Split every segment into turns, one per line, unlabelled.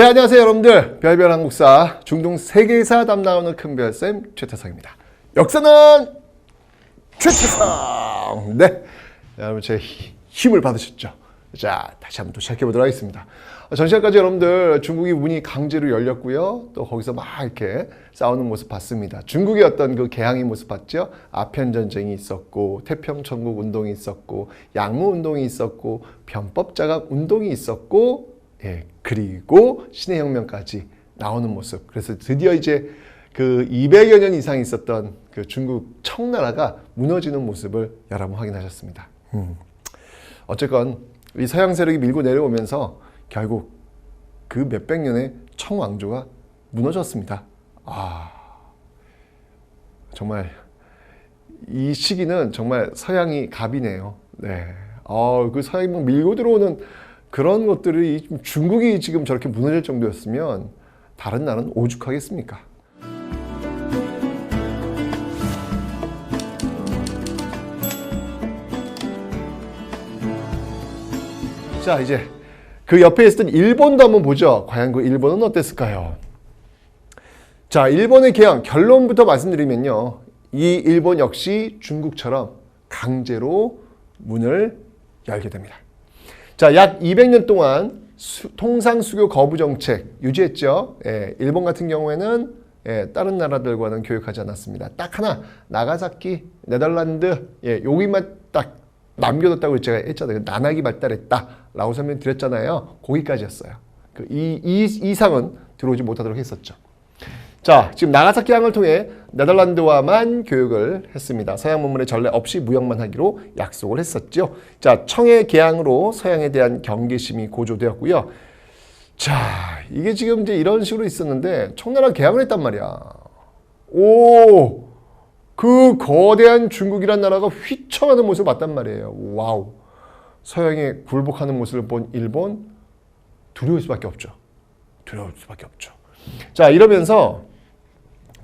네, 안녕하세요, 여러분들. 별별 한국사 중동 세계사 담당하는 큰별쌤 최태성입니다. 역사는 최태성! 네. 여러분, 제 히- 힘을 받으셨죠? 자, 다시 한번 또 시작해 보도록 하겠습니다. 어, 전 시간까지 여러분들 중국이 문이 강제로 열렸고요. 또 거기서 막 이렇게 싸우는 모습 봤습니다. 중국의 어떤 그 개항의 모습 봤죠? 아편 전쟁이 있었고, 태평 천국 운동이 있었고, 양무 운동이 있었고, 변법 자각 운동이 있었고, 예, 그리고 신의 혁명까지 나오는 모습. 그래서 드디어 이제 그 200여 년 이상 있었던 그 중국 청나라가 무너지는 모습을 여러분 확인하셨습니다. 음. 어쨌건 이 서양 세력이 밀고 내려오면서 결국 그 몇백 년의 청왕조가 무너졌습니다. 아, 정말 이 시기는 정말 서양이 갑이네요. 네. 어, 그 서양이 막 밀고 들어오는 그런 것들이 좀 중국이 지금 저렇게 무너질 정도였으면 다른 나라는 오죽하겠습니까? 자, 이제 그 옆에 있었던 일본도 한번 보죠. 과연 그 일본은 어땠을까요? 자, 일본의 개항 결론부터 말씀드리면요. 이 일본 역시 중국처럼 강제로 문을 열게 됩니다. 자, 약 200년 동안 수- 통상 수교 거부 정책 유지했죠. 예, 일본 같은 경우에는 예, 다른 나라들과는 교역하지 않았습니다. 딱 하나 나가사키, 네덜란드, 예, 여기만 딱 남겨뒀다고 제가 했잖아요. 나락이 발달했다라고 설명드렸잖아요. 거기까지였어요. 그 이, 이 이상은 들어오지 못하도록 했었죠. 자, 지금 나가사키 항을 통해 네덜란드와만 교육을 했습니다. 서양 문물의 전례 없이 무역만 하기로 약속을 했었죠. 자, 청해 개항으로 서양에 대한 경계심이 고조되었고요. 자, 이게 지금 이제 이런 식으로 있었는데 청나라 개항을 했단 말이야. 오, 그 거대한 중국이란 나라가 휘청하는 모습을 봤단 말이에요. 와우. 서양에 굴복하는 모습을 본 일본 두려울 수밖에 없죠. 두려울 수밖에 없죠. 자, 이러면서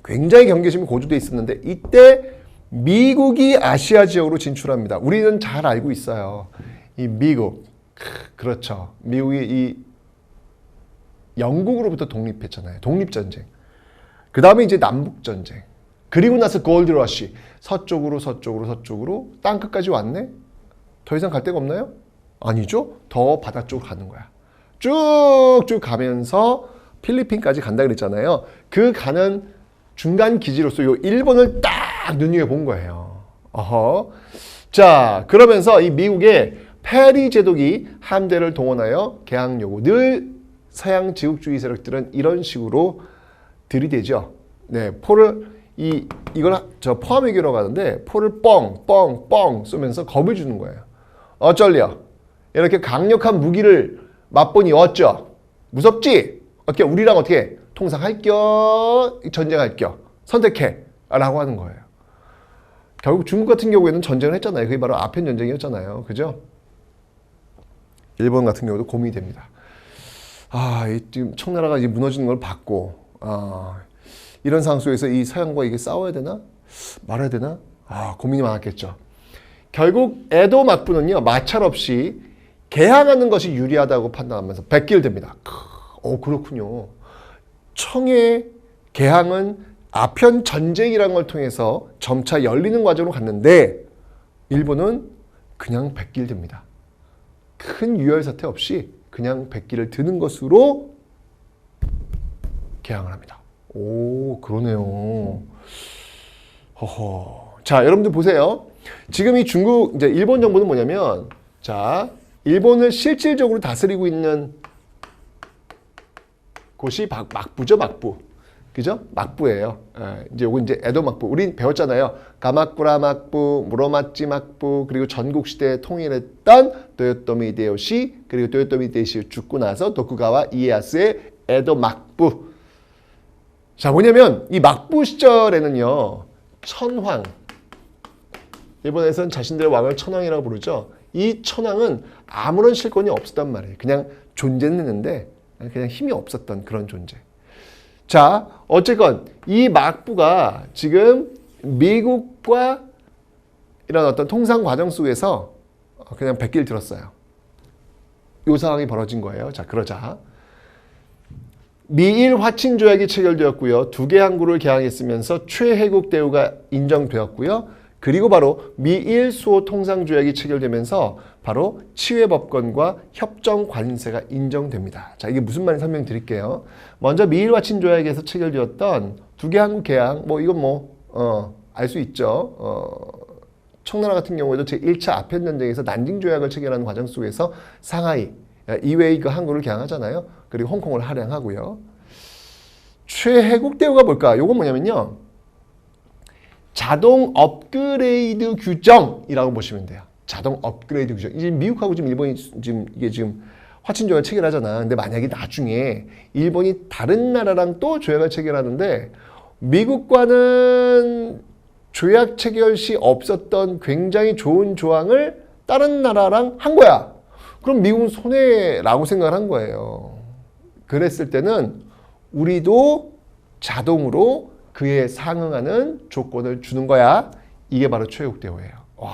굉장히 경계심이 고조돼 있었는데 이때 미국이 아시아 지역으로 진출합니다. 우리는 잘 알고 있어요. 이 미국, 크, 그렇죠. 미국이 이 영국으로부터 독립했잖아요. 독립전쟁. 그 다음에 이제 남북전쟁. 그리고 나서 골드러시. 서쪽으로 서쪽으로 서쪽으로 땅끝까지 왔네? 더 이상 갈 데가 없나요? 아니죠. 더 바다 쪽으로 가는 거야. 쭉쭉 가면서 필리핀까지 간다 그랬잖아요. 그 가는 중간 기지로서 요 일본을 딱 눈여겨본 거예요. 어허. 자, 그러면서 이 미국의 페리 제독이 함대를 동원하여 개항 요구. 늘 서양 제국주의 세력들은 이런 식으로 들이대죠. 네, 포를 이 이걸 저 포함 외교라고 하는데 포를 뻥, 뻥, 뻥 쏘면서 겁을 주는 거예요. 어쩔려? 이렇게 강력한 무기를 맛보니 어쩌? 무섭지? 어떻게 우리랑 어떻게 통상할 겨? 전쟁할 겨? 선택해. 라고 하는 거예요. 결국 중국 같은 경우에는 전쟁을 했잖아요. 그게 바로 아편 전쟁이었잖아요. 그죠? 일본 같은 경우도 고민이 됩니다. 아, 이 지금 청나라가 이제 무너지는 걸 봤고, 아, 이런 상황 속에서 이 서양과 이게 싸워야 되나? 말아야 되나? 아, 고민이 많았겠죠. 결국 에도 막부는요, 마찰 없이 개항하는 것이 유리하다고 판단하면서 백길됩니다. 크, 어, 그렇군요. 청의 개항은 아편 전쟁이라는 걸 통해서 점차 열리는 과정으로 갔는데, 일본은 그냥 백길됩니다. 큰 유혈 사태 없이 그냥 백기를 드는 것으로 개항을 합니다. 오, 그러네요. 허허. 자, 여러분들 보세요. 지금 이 중국, 이제 일본 정부는 뭐냐면, 자, 일본을 실질적으로 다스리고 있는 곳이 막- 막부죠, 막부. 그죠? 막부예요. 예, 이제 요거 이제 에도 막부. 우린 배웠잖아요. 가마쿠라 막부, 무로마치 막부, 그리고 전국 시대에 통일했던 도요토미 히데요시, 그리고 도요토미 히데요시 죽고 나서 도쿠가와 이에야스의 에도 막부. 자, 뭐냐면 이 막부 시절에는요. 천황. 일본에서는 자신들의 왕을 천황이라고 부르죠. 이 천황은 아무런 실권이 없었단 말이에요. 그냥 존재는 했는데 그냥 힘이 없었던 그런 존재. 자, 어쨌건 이 막부가 지금 미국과 이런 어떤 통상 과정 속에서 그냥 백길 들었어요. 이 상황이 벌어진 거예요. 자, 그러자 미일 화친 조약이 체결되었고요. 두 개 항구를 개항했으면서 최혜국 대우가 인정되었고요. 그리고 바로 미일 수호 통상 조약이 체결되면서 바로 치외 법권과 협정 관세가 인정됩니다. 자, 이게 무슨 말인지 설명드릴게요. 먼저 미일 화친 조약에서 체결되었던 두개 항구 개항 뭐 이건 뭐 어, 알 수 있죠. 어, 청나라 같은 경우에도 제1차 아편 전쟁에서 난징 조약을 체결하는 과정 속에서 상하이 이웨이 그 항구를 개항하잖아요. 그리고 홍콩을 할양하고요. 최혜국 대우가 뭘까? 요건 뭐냐면요. 자동 업그레이드 규정이라고 보시면 돼요. 자동 업그레이드 규정. 이제 미국하고 지금 일본이 지금 이게 지금 화친 조약 체결하잖아. 근데 만약에 나중에 일본이 다른 나라랑 또 조약을 체결하는데 미국과는 조약 체결 시 없었던 굉장히 좋은 조항을 다른 나라랑 한 거야. 그럼 미국은 손해라고 생각을 한 거예요. 그랬을 때는 우리도 자동으로 그에 상응하는 조건을 주는 거야. 이게 바로 최국 대우예요. 와,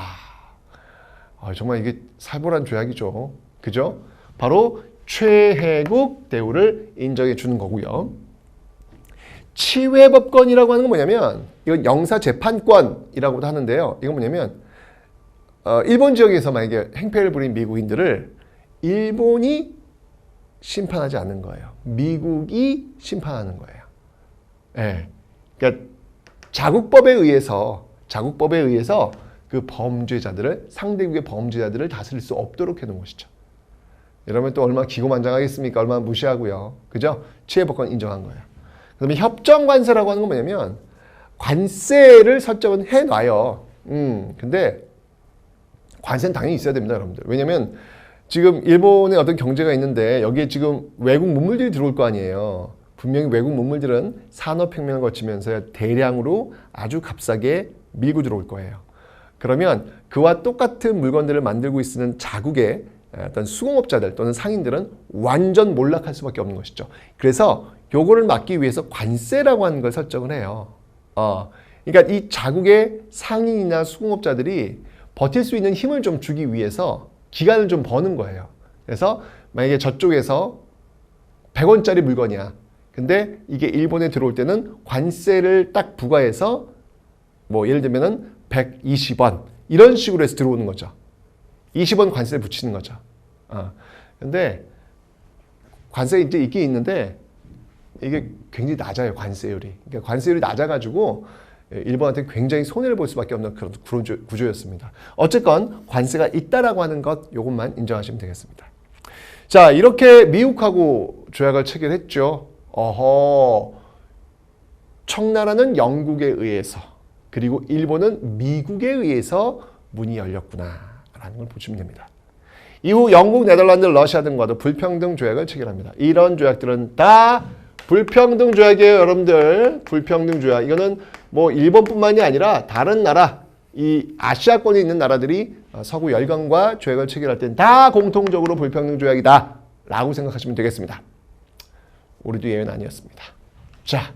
아, 정말 이게 살벌한 조약이죠. 그죠? 바로 최혜국 대우를 인정해 주는 거고요. 치외법권이라고 하는 건 뭐냐면 이건 영사재판권이라고도 하는데요. 이건 뭐냐면 어, 일본 지역에서 만약에 행패를 부린 미국인들을 일본이 심판하지 않는 거예요. 미국이 심판하는 거예요. 예. 그러니까 자국법에 의해서 자국법에 의해서 그 범죄자들을 상대국의 범죄자들을 다스릴 수 없도록 해놓은 것이죠. 이러면 또 얼마나 기고만장하겠습니까? 얼마나 무시하고요. 그죠? 치해법권 인정한 거예요. 그 다음에 협정관세라고 하는 건 뭐냐면 관세를 설정은 해놔요. 음, 근데 관세는 당연히 있어야 됩니다, 여러분들. 왜냐면 지금 일본의 어떤 경제가 있는데 여기에 지금 외국 문물들이 들어올 거 아니에요. 분명히 외국 문물들은 산업혁명을 거치면서 대량으로 아주 값싸게 밀고 들어올 거예요. 그러면 그와 똑같은 물건들을 만들고 있는 자국의 어떤 수공업자들 또는 상인들은 완전 몰락할 수밖에 없는 것이죠. 그래서 요거를 막기 위해서 관세라고 하는 걸 설정을 해요. 어, 그러니까 이 자국의 상인이나 수공업자들이 버틸 수 있는 힘을 좀 주기 위해서 기간을 좀 버는 거예요. 그래서 만약에 저쪽에서 100원짜리 물건이야. 근데 이게 일본에 들어올 때는 관세를 딱 부과해서 뭐 예를 들면은 120원 이런 식으로 해서 들어오는 거죠. 20원 관세를 붙이는 거죠. 어. 근데 관세 이제 있긴 있는데 이게 굉장히 낮아요 관세율이. 그러니까 관세율이 낮아가지고 일본한테 굉장히 손해를 볼 수밖에 없는 그런 구조였습니다. 어쨌건 관세가 있다라고 하는 것 이것만 인정하시면 되겠습니다. 자 이렇게 미국하고 조약을 체결했죠. 어허 청나라는 영국에 의해서 그리고 일본은 미국에 의해서 문이 열렸구나라는 걸 보시면 됩니다. 이후 영국, 네덜란드, 러시아 등과도 불평등 조약을 체결합니다. 이런 조약들은 다 불평등 조약이에요, 여러분들. 불평등 조약. 이거는 뭐 일본뿐만이 아니라 다른 나라, 이 아시아권에 있는 나라들이 서구 열강과 조약을 체결할 땐다 공통적으로 불평등 조약이다. 라고 생각하시면 되겠습니다. 우리도 예외는 아니었습니다. 자,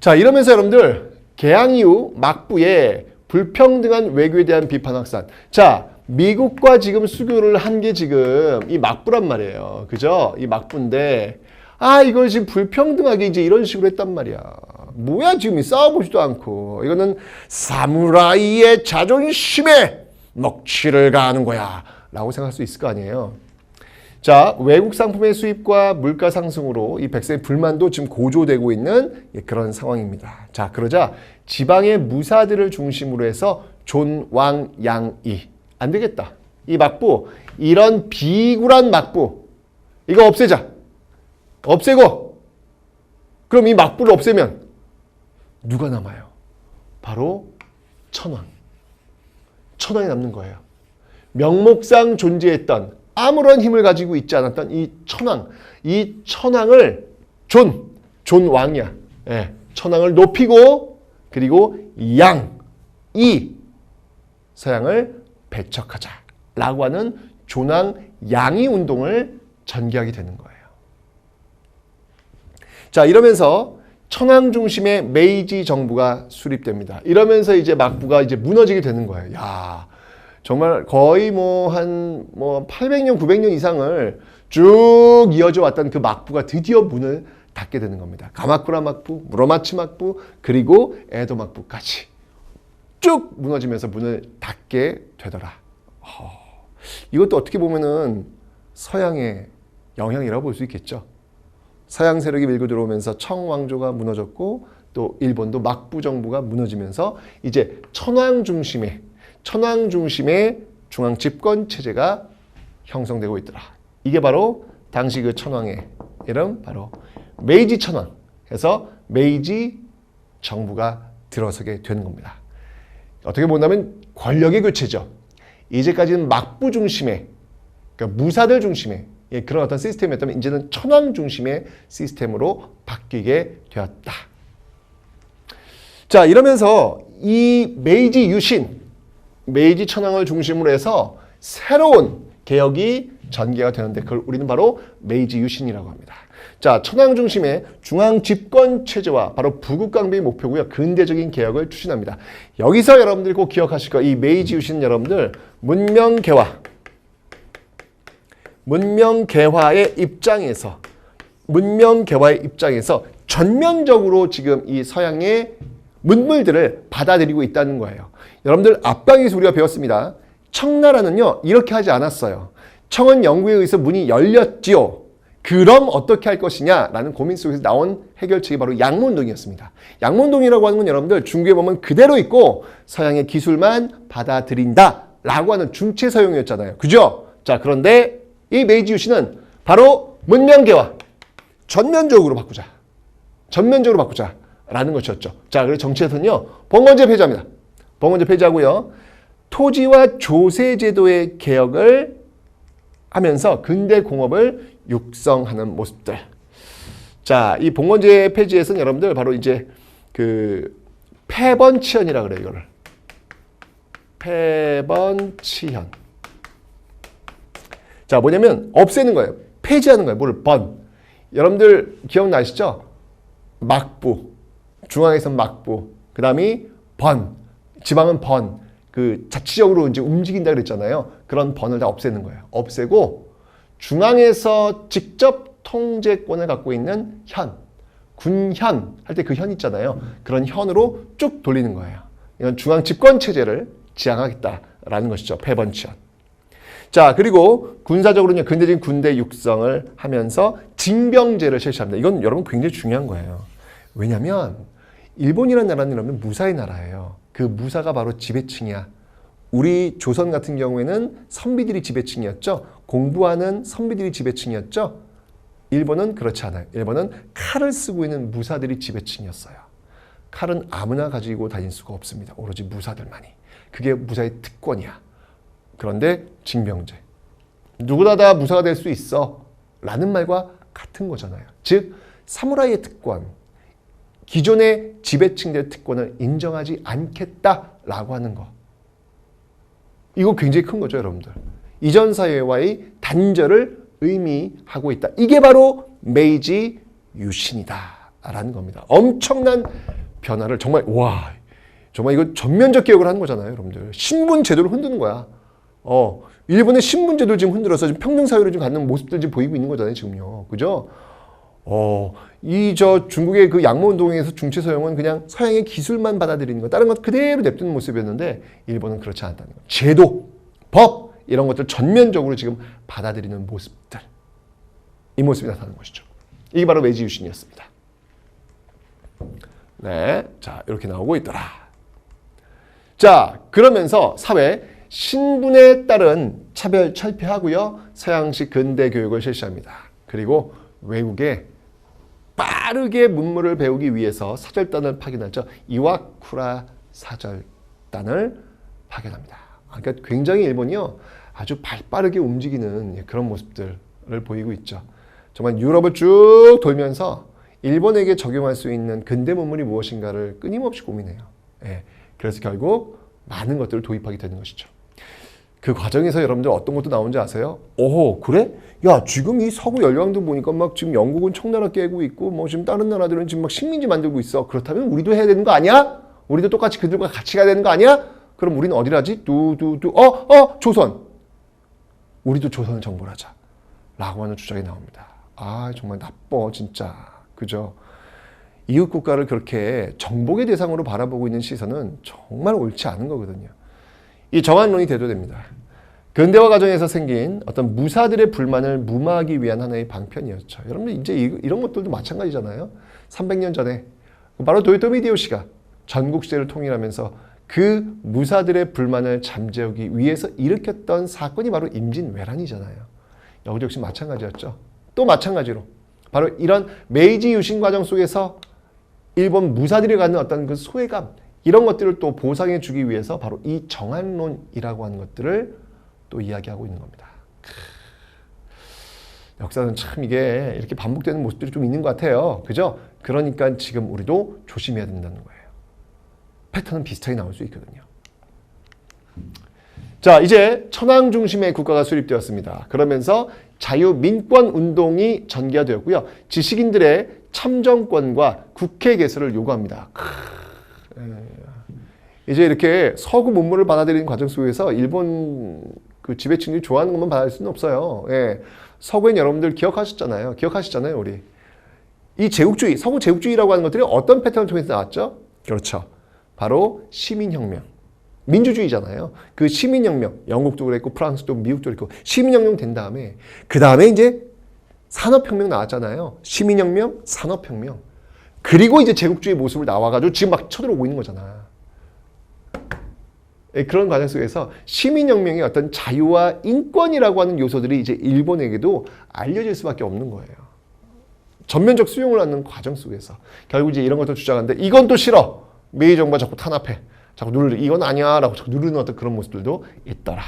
자 이러면서 여러분들 개항 이후 막부에 불평등한 외교에 대한 비판 확산. 자, 미국과 지금 수교를 한 게 지금 이 막부란 말이에요. 그죠? 이 막부인데 아, 이걸 지금 불평등하게 이제 이런 식으로 했단 말이야. 뭐야, 지금 싸워보지도 않고. 이거는 사무라이의 자존심에 먹칠을 가하는 거야. 라고 생각할 수 있을 거 아니에요. 자, 외국 상품의 수입과 물가 상승으로 이 백성의 불만도 지금 고조되고 있는 그런 상황입니다. 자, 그러자 지방의 무사들을 중심으로 해서 존 왕 양 이 안 되겠다. 이 막부, 이런 비굴한 막부, 이거 없애자. 없애고 그럼 이 막부를 없애면 누가 남아요? 바로 천왕. 천왕이 남는 거예요. 명목상 존재했던 아무런 힘을 가지고 있지 않았던 이 천왕, 이 천왕을 존, 존 왕이야. 예, 천왕을 높이고 그리고 양, 이 서양을 배척하자라고 하는 존왕 양이 운동을 전개하게 되는 거예요. 자, 이러면서 천황 중심의 메이지 정부가 수립됩니다. 이러면서 이제 막부가 이제 무너지게 되는 거예요. 야, 정말 거의 뭐 한뭐 뭐 800년, 900년 이상을 쭉 이어져 왔던 그 막부가 드디어 문을 닫게 되는 겁니다. 가마쿠라 막부, 무로마치 막부, 그리고 에도 막부까지 쭉 무너지면서 문을 닫게 되더라. 어, 이것도 어떻게 보면은 서양의 영향이라고 볼 수 있겠죠. 서양 세력이 밀고 들어오면서 청왕조가 무너졌고 또 일본도 막부 정부가 무너지면서 이제 천황 중심의 천황 중심의 중앙 집권 체제가 형성되고 있더라. 이게 바로 당시 그 천황의 이름 바로 메이지 천황 해서 메이지 정부가 들어서게 되는 겁니다. 어떻게 본다면 권력의 교체죠. 이제까지는 막부 중심의 그러니까 무사들 중심의 예, 그런 어떤 시스템이었다면 이제는 천황 중심의 시스템으로 바뀌게 되었다. 자 이러면서 이 메이지 유신, 메이지 천황을 중심으로 해서 새로운 개혁이 전개가 되는데 그걸 우리는 바로 메이지 유신이라고 합니다. 자, 천황 중심의 중앙 집권 체제와 바로 부국 강비의 목표고요. 근대적인 개혁을 추진합니다. 여기서 여러분들이 꼭 기억하실 거이 메이지 유신 여러분들 문명 개화 문명 개화의 입장에서 문명 개화의 입장에서 전면적으로 지금 이 서양의 문물들을 받아들이고 있다는 거예요. 여러분들 앞강에서 우리가 배웠습니다. 청나라는요 이렇게 하지 않았어요. 청은 영구에 의해서 문이 열렸지요. 그럼 어떻게 할 것이냐라는 고민 속에서 나온 해결책이 바로 양문동이었습니다. 양문동이라고 하는 건 여러분들 중국에 보면 그대로 있고 서양의 기술만 받아들인다 라고 하는 중체 서용이었잖아요. 그죠? 자 그런데 이 메이지 유신은 바로 문명계와 전면적으로 바꾸자. 전면적으로 바꾸자. 라는 것이었죠. 자, 그래서 정치에서는요, 봉건제 폐지합니다. 봉건제 폐지하고요, 토지와 조세 제도의 개혁을 하면서 근대 공업을 육성하는 모습들. 자, 이 봉건제 폐지에서는 여러분들 바로 이제 그 폐번치현이라 그래요, 이거를. 폐번치현. 자, 뭐냐면 없애는 거예요. 폐지하는 거예요. 뭐를 번. 여러분들 기억나시죠? 막부. 중앙에서는 막부. 그 다음이 번. 지방은 번. 그 자치적으로 이제 움직인다 그랬잖아요. 그런 번을 다 없애는 거예요. 없애고 중앙에서 직접 통제권을 갖고 있는 현, 군현 할 때 그 현 있잖아요. 그런 현으로 쭉 돌리는 거예요. 이건 중앙 집권 체제를 지향하겠다라는 것이죠. 패번치현. 자, 그리고 군사적으로는 근대적인 군대 육성을 하면서 징병제를 실시합니다. 이건 여러분 굉장히 중요한 거예요. 왜냐하면 일본이라는 나라는 여러분 무사의 나라예요. 그 무사가 바로 지배층이야. 우리 조선 같은 경우에는 선비들이 지배층이었죠. 공부하는 선비들이 지배층이었죠. 일본은 그렇지 않아요. 일본은 칼을 쓰고 있는 무사들이 지배층이었어요. 칼은 아무나 가지고 다닐 수가 없습니다. 오로지 무사들만이. 그게 무사의 특권이야. 그런데 징병제. 누구나 다 무사가 될 수 있어. 라는 말과 같은 거잖아요. 즉, 사무라이의 특권, 기존의 지배층들의 특권을 인정하지 않겠다라고 하는 거. 이거 굉장히 큰 거죠, 여러분들. 이전 사회와의 단절을 의미하고 있다. 이게 바로 메이지 유신이다라는 겁니다. 엄청난 변화를 정말 와 정말 이거 전면적 개혁을 하는 거잖아요, 여러분들. 신분 제도를 흔드는 거야. 어, 일본의 신분 제도를 지금 흔들어서 지금 평등 사회를 지금 갖는 모습들 지금 보이고 있는 거잖아요, 지금요. 그죠? 어, 이 저 중국의 그 양모 운동에서 중체 서양은 그냥 서양의 기술만 받아들이는 거, 다른 것 그대로 냅두는 모습이었는데 일본은 그렇지 않다는 거. 제도, 법 이런 것들 전면적으로 지금 받아들이는 모습들. 이 모습이 나타나는 것이죠. 이게 바로 메이지 유신이었습니다. 네, 자 이렇게 나오고 있더라. 자 그러면서 사회 신분에 따른 차별 철폐하고요 서양식 근대 교육을 실시합니다. 그리고 외국에 빠르게 문물을 배우기 위해서 사절단을 파견하죠. 이와쿠라 사절단을 파견합니다. 그러니까 굉장히 일본이요 아주 발빠르게 움직이는 그런 모습들을 보이고 있죠. 정말 유럽을 쭉 돌면서 일본에게 적용할 수 있는 근대 문물이 무엇인가를 끊임없이 고민해요. 예, 그래서 결국 많은 것들을 도입하게 되는 것이죠. 그 과정에서 여러분들 어떤 것도 나온지 아세요? 오호 그래? 야 지금 이 서구 열강도 보니까 막 지금 영국은 청나라 깨고 있고 뭐 지금 다른 나라들은 지금 막 식민지 만들고 있어. 그렇다면 우리도 해야 되는 거 아니야? 우리도 똑같이 그들과 같이 가야 되는 거 아니야? 그럼 우리는 어디라지? 뚜뚜뚜 어어 조선. 우리도 조선을 정벌하자. 라고 하는 주장이 나옵니다. 아, 정말 나빠, 진짜. 그죠? 이웃 국가를 그렇게 정복의 대상으로 바라보고 있는 시선은 정말 옳지 않은 거거든요. 이 정한론이 대두됩니다. 근대화 과정에서 생긴 어떤 무사들의 불만을 무마하기 위한 하나의 방편이었죠. 여러분 이제 이- 이런 것들도 마찬가지잖아요. 300년 전에 바로 도요토미 히데요시가 전국 시대를 통일하면서 그 무사들의 불만을 잠재우기 위해서 일으켰던 사건이 바로 임진왜란이잖아요. 여기도 역시 마찬가지였죠. 또 마찬가지로 바로 이런 메이지 유신 과정 속에서 일본 무사들이 갖는 어떤 그 소외감 이런 것들을 또 보상해 주기 위해서 바로 이 정한론이라고 하는 것들을 또 이야기하고 있는 겁니다. 크. 역사는 참 이게 이렇게 반복되는 모습들이 좀 있는 것 같아요. 그죠? 그러니까 지금 우리도 조심해야 된다는 거예요. 패턴은 비슷하게 나올 수 있거든요. 자, 이제 천황 중심의 국가가 수립되었습니다. 그러면서 자유민권 운동이 전개되었고요. 지식인들의 참정권과 국회 개설을 요구합니다. 크, 에, 이제 이렇게 서구 문물을 받아들이는 과정 속에서 일본 그 지배층들이 좋아하는 것만 받아들일 수는 없어요. 예. 서구엔 여러분들 기억하셨잖아요. 기억하시잖아요, 우리. 이 제국주의, 서구 제국주의라고 하는 것들이 어떤 패턴을 통해서 나왔죠? 그렇죠. 바로 시민혁명. 민주주의잖아요. 그 시민혁명, 영국도 그랬고 프랑스도 미국도 그랬고 시민혁명 된 다음에 그 다음에 이제 산업혁명 나왔잖아요. 시민혁명, 산업혁명. 그리고 이제 제국주의 모습을 나와가지고 지금 막 쳐들어오고 있는 거잖아. 예, 그런 과정 속에서 시민혁명의 어떤 자유와 인권이라고 하는 요소들이 이제 일본에게도 알려질 수밖에 없는 거예요. 전면적 수용을 하는 과정 속에서 결국 이제 이런 것도 주장하는데 이건 또 싫어. 메이 정부가 자꾸 탄압해. 자꾸 누르 이건 아니야라고 자꾸 누르는 어떤 그런 모습들도 있더라.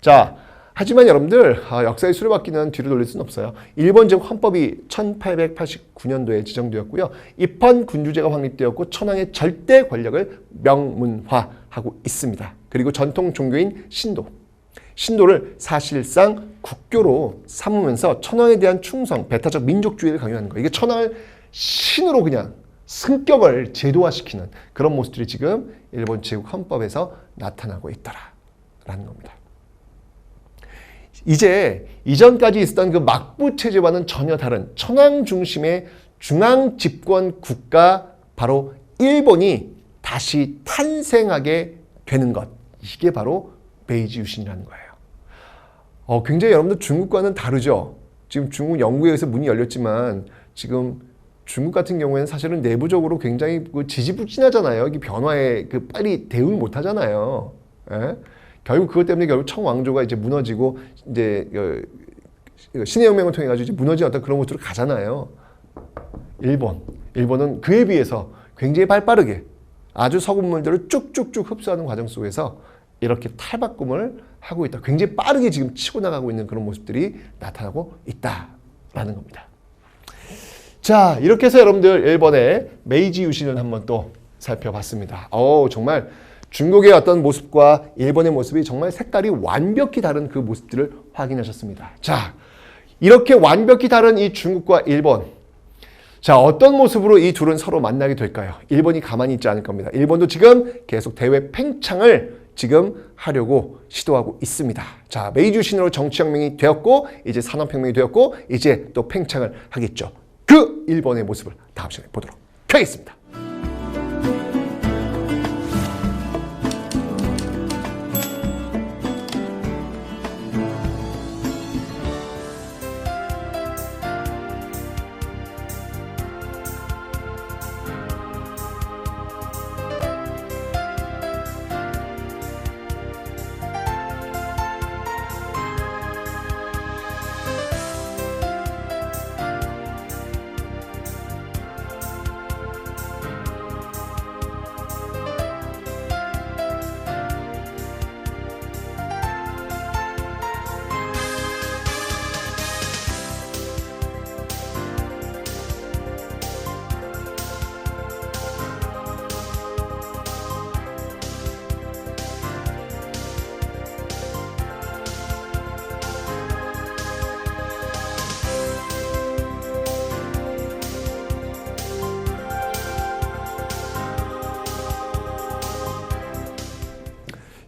자, 하지만 여러분들 아, 역사의 수레바퀴는 뒤로 돌릴 수는 없어요. 일본 제국 헌법이 1889년도에 지정되었고요. 입헌 군주제가 확립되었고 천황의 절대 권력을 명문화하고 있습니다. 그리고 전통 종교인 신도, 신도를 사실상 국교로 삼으면서 천황에 대한 충성, 배타적 민족주의를 강요하는 거예요. 이게 천황을 신으로 그냥 승격을 제도화시키는 그런 모습들이 지금 일본 제국 헌법에서 나타나고 있다라는 겁니다. 이제 이전까지 있었던 그 막부 체제와는 전혀 다른 천황 중심의 중앙 집권 국가 바로 일본이 다시 탄생하게 되는 것. 이게 바로 베이지 유신이라는 거예요. 어, 굉장히 여러분들 중국과는 다르죠. 지금 중국 연구에 의해서 문이 열렸지만 지금 중국 같은 경우에는 사실은 내부적으로 굉장히 그 지지부진하잖아요. 이 변화에 그 빨리 대응을 못 하잖아요. 예? 결국 그것 때문에 결국 청왕조가 이제 무너지고 이제 어, 신의 혁명을 통해 가지고 이제 무너진 어떤 그런 곳으로 가잖아요. 일본, 일본은 그에 비해서 굉장히 발빠르게 아주 서구문물들을 쭉쭉쭉 흡수하는 과정 속에서 이렇게 탈바꿈을 하고 있다. 굉장히 빠르게 지금 치고 나가고 있는 그런 모습들이 나타나고 있다라는 겁니다. 자, 이렇게 해서 여러분들 일본의 메이지 유신을 한번 또 살펴봤습니다. 어, 정말 중국의 어떤 모습과 일본의 모습이 정말 색깔이 완벽히 다른 그 모습들을 확인하셨습니다. 자, 이렇게 완벽히 다른 이 중국과 일본. 자, 어떤 모습으로 이 둘은 서로 만나게 될까요? 일본이 가만히 있지 않을 겁니다. 일본도 지금 계속 대외 팽창을 지금 하려고 시도하고 있습니다. 자, 메이지 유신으로 정치혁명이 되었고, 이제 산업혁명이 되었고, 이제 또 팽창을 하겠죠. 그 일본의 모습을 다음 시간에 보도록 하겠습니다.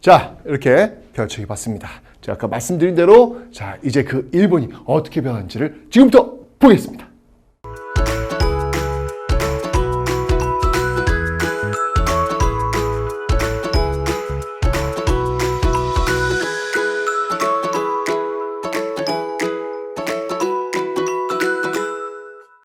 자, 이렇게 펼쳐해 봤습니다. 제가 아까 말씀드린 대로 자 이제 그 일본이 어떻게 변한지를 지금부터 보겠습니다.